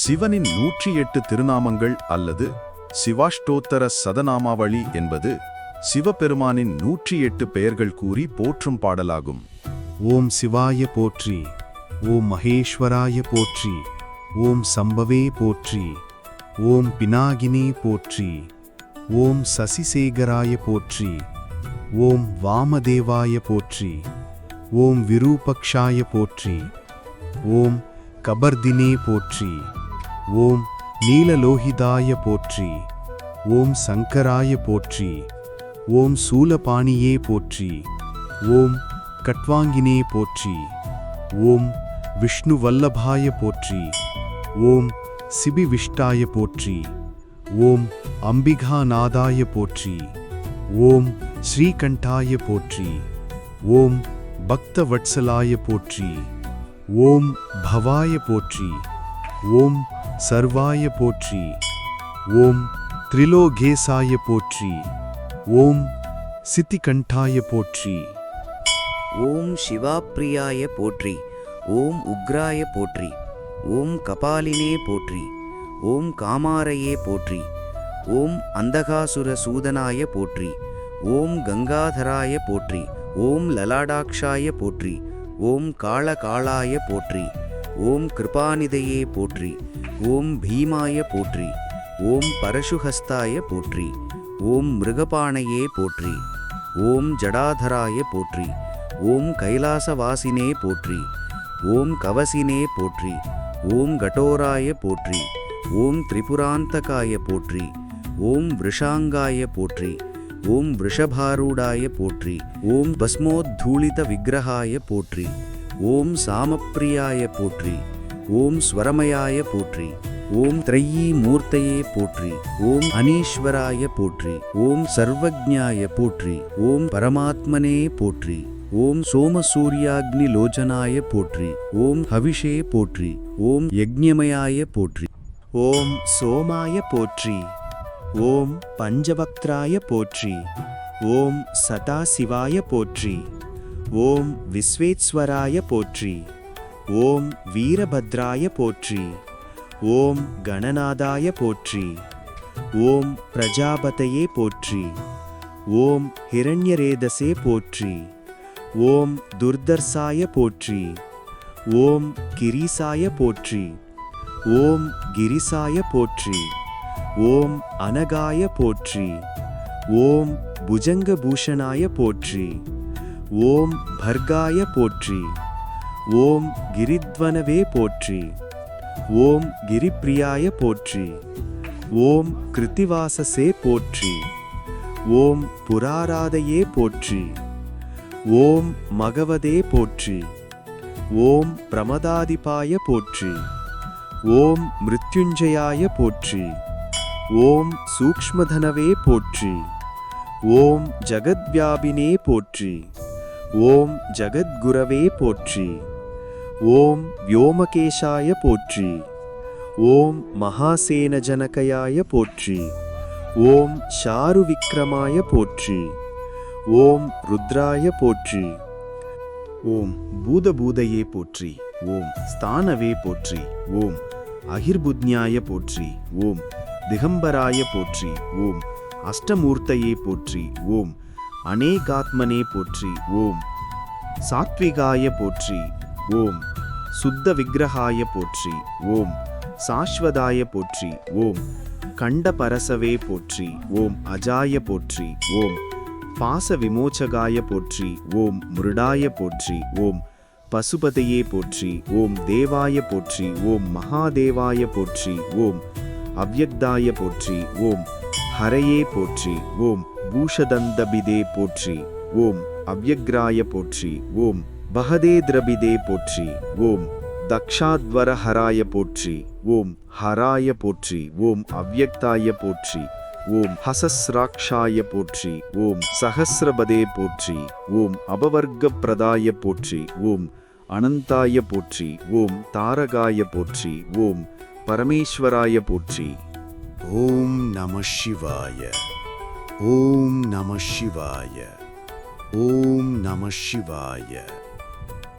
சிவனின் நூற்றி எட்டு திருநாமங்கள் அல்லது சிவாஷ்டோத்தர சதநாமாவளி என்பது சிவபெருமானின் நூற்றி எட்டு பெயர்கள் கூறி போற்றும் பாடலாகும். ஓம் சிவாய போற்றி ஓம் மகேஸ்வராய போற்றி ஓம் சம்பவே போற்றி ஓம் பினாகினே போற்றி ஓம் சசிசேகராய போற்றி ஓம் வாமதேவாய போற்றி ஓம் விரூபக்ஷாய போற்றி ஓம் கபர்தினே போற்றி. ஓம் நீலலோகிதாய போற்றி ஓம் சங்கராய போற்றி ஓம் சூலபாணியே போற்றி ஓம் கட்வாங்கினே போற்றி ஓம் விஷ்ணு வல்லபாய போற்றி ஓம் சிபிவிஷ்டாய போற்றி ஓம் அம்பிகாநாதாய போற்றி ஓம் ஸ்ரீகண்டாய போற்றி ஓம் பக்த வட்சலாய போற்றி ஓம் பவாய போற்றி ஓம் சர்வாய போற்றி ஓம் திரிலோகேசாய போற்றி ஓம் சித்திகண்டாய போற்றி ஓம் சிவாப்ரியாய போற்றி ஓம் உக்ராய போற்றி ஓம் கபாலினே போற்றி ஓம் காமாரையே போற்றி ஓம் அந்தகாசுர சூதனாய போற்றி ஓம் கங்காதராய போற்றி ஓம் லலாடாக்ஷாய போற்றி ஓம் காளகாளாய போற்றி ஓம் கிருபாநிதையே போற்றி ஓம் பீமாய போற்றி ஓம் பரசுஹஸ்தாய போற்றி ஓம் மிருகபாணையே போற்றி ஓம் ஜடாதராய போற்றி ஓம் கைலாசவாசினே போற்றி ஓம் கவசினே போற்றி ஓம் கடோராய போற்றி ஓம் திரிபுராந்தகாய போற்றி ஓம் விஷாங்காய போற்றி ஓம் விஷபாரூடாய போற்றி ஓம் பஸ்மோத்தூளித விக்கிரகாய போற்றி ஓம் சாமப்பிரியாய போற்றி ஓம் ஸ்வரமயாய போற்றி ஓம் திரையீ மூர்த்தையே போற்றி ஓம் அனீஸ்வராய போற்றி ஓம் சர்வஜ்ஞாய போற்றி ஓம் பரமாத்மனே போற்றி ஓம் சோமசூரியாக்னி லோஜனாய போற்றி ஓம் ஹவிஷே போற்றி ஓம் யஜ்ஞமயாய போற்றி ஓம் சோமாய போற்றி ஓம் பஞ்சவக்திராய போற்றி ஓம் சதாசிவாய போற்றி ஓம் விஸ்வேஸ்வராய போற்றி ஓம் வீரபத்ராய போற்றி. ஓம் கணநாதாய போற்றி. ஓம் பிரஜாபதையே போற்றி. ஓம் ஹிரண்யரேதசே போற்றி. ஓம் துர்தர்சாய போற்றி. ஓம் கிரீசாய போற்றி. ஓம் கிரிசாய போற்றி. ஓம் அனகாய போற்றி. ஓம் புஜங்கபூஷணாய போற்றி. ஓம் பர்காய போற்றி. ஓம் கிரித்வனவே போற்றி. ஓம் கிரிப்பிரியாய போற்றி. ஓம் கிருத்திவாசசே போற்றி. ஓம் புராராதையே போற்றி. ஓம் மகவதே போற்றி. ஓம் பிரமதாதிபாய போற்றி. ஓம் மிருத்யுஞ்சயாய போற்றி. ஓம் சூக்ஷ்மதனவே போற்றி. ஓம் ஜகத்வியாபினே போற்றி. ஓம் ஜகத்குரவே போற்றி. ஓம் வியோமகேஷாய போற்றி ஓம் மகாசேனஜனகயாய போற்றி ஓம் ஷாரு விக்ரமாய போற்றி ஓம் ருத்ராய போற்றி ஓம் பூதபூதையே போற்றி ஓம் ஸ்தானவே போற்றி ஓம் அகிர்புத்ஞாய போற்றி ஓம் திகம்பராய போற்றி ஓம் அஷ்டமூர்த்தையே போற்றி ஓம் அநேகாத்மனே போற்றி ஓம் சாத்விகாய போற்றி ஓம் சுத்த விக்கிரகாய போற்றி ஓம் சாஸ்வதாய போற்றி ஓம் கண்ட பரசவே போற்றி ஓம் அஜாய போற்றி ஓம் பாச விமோச்சகாய போற்றி ஓம் முருடாய போற்றி ஓம் பசுபதையே போற்றி ஓம் தேவாய போற்றி ஓம் மகாதேவாய போற்றி ஓம் அவ்யக்தாய போற்றி ஓம் ஹரையே போற்றி ஓம் பூஷதந்தபிதே போற்றி ஓம் அவ்யக்ராய போற்றி ஓம் பகதே திரபிதே போற்றி ஓம் தக்ஷாத்வர ஹராய போற்றி ஓம் ஹராய போற்றி ஓம் அவ்யக்தாய போற்றி ஓம் ஹசஸ்ராக்ஷாய போற்றி ஓம் சஹசிரபதே போற்றி ஓம் அபவர்க்க பிரதாய போற்றி ஓம் அனந்தாய போற்றி ஓம் தாரகாய போற்றி ஓம் பரமேஸ்வராய போற்றி ஓம் நம சிவாய ஓம் நம சிவாய ஓம் நம சிவாய